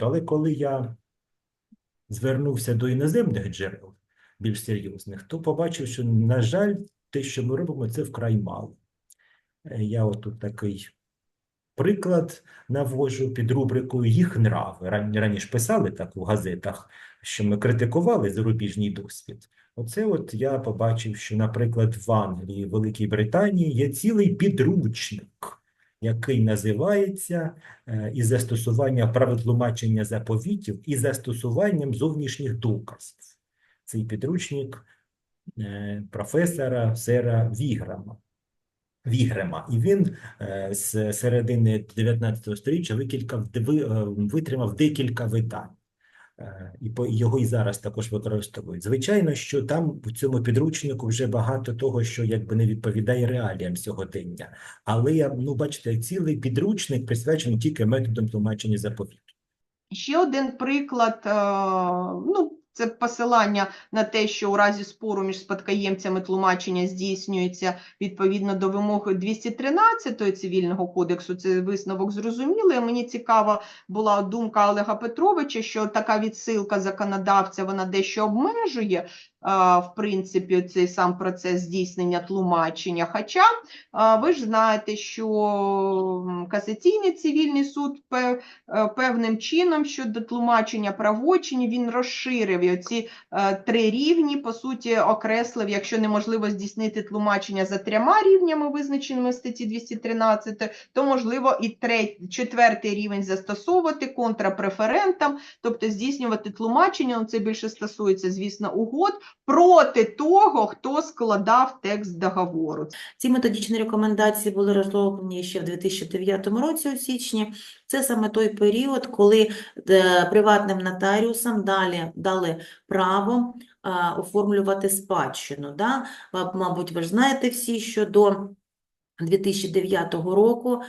Але коли я звернувся до іноземних джерел, більш серйозних, то побачив, що, на жаль, те, що ми робимо, це вкрай мало. Е, Я отут такий приклад наводжу під рубрикою їх нрави. Ран- Раніше писали так у газетах, що ми критикували зарубіжний досвід. Оце от я побачив, що, наприклад, в Англії, Великій Британії є цілий підручник, який називається і із застосування правотлумачення заповітів і застосуванням зовнішніх доказів. Цей підручник е, професора Сера Віграма. Вігрема. І він е, з середини 19 століття викілька, ви- е, витримав декілька видань. Е, І по- його і зараз також використовують. Звичайно, що там в цьому підручнику вже багато того, що якби не відповідає реаліям сьогодення. Але ну, бачите, цілий підручник присвячений тільки методам тлумачення заповіту. Ще один приклад, е, ну, це посилання на те, що у разі спору між спадкоємцями тлумачення здійснюється відповідно до вимоги 213 цивільного кодексу. Це висновок зрозумілий. Мені цікава була думка Олега Петровича, що така відсилка законодавця вона дещо обмежує, в принципі, цей сам процес здійснення тлумачення. Хоча ви ж знаєте, що касаційний цивільний суд е, певним чином щодо тлумачення правочинів він розширив і оці е, три рівні, по суті, окреслив, якщо неможливо здійснити тлумачення за трьома рівнями, визначеними в статті 213, то можливо і третій, четвертий рівень застосовувати контрапреферентам, тобто здійснювати тлумачення, ну, це більше стосується, звісно, угод, проти того, хто складав текст договору. Ці методичні рекомендації були розроблені ще в 2009 році у січні. Це саме той період, коли е, приватним нотаріусам далі дали право е, оформлювати спадщину. Да? Мабуть, ви ж знаєте всі, що до 2009 року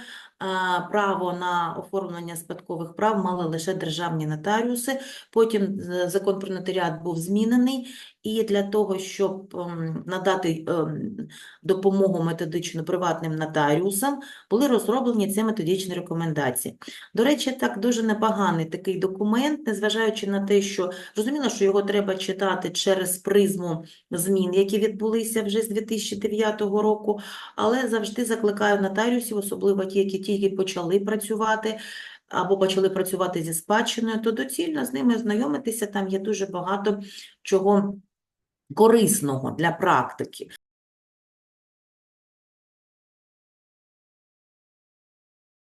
право на оформлення спадкових прав мали лише державні нотаріуси. Потім е, закон про нотаріат був змінений, і для того, щоб ем, надати ем, допомогу методичну приватним нотаріусам, були розроблені ці методичні рекомендації. До речі, так дуже непоганий такий документ, незважаючи на те, що зрозуміло, що його треба читати через призму змін, які відбулися вже з 2009 року, але завжди закликаю нотаріусів, особливо ті, які тільки почали працювати, або почали працювати зі спадщиною, то доцільно з ними знайомитися, там є дуже багато чого корисного для практики.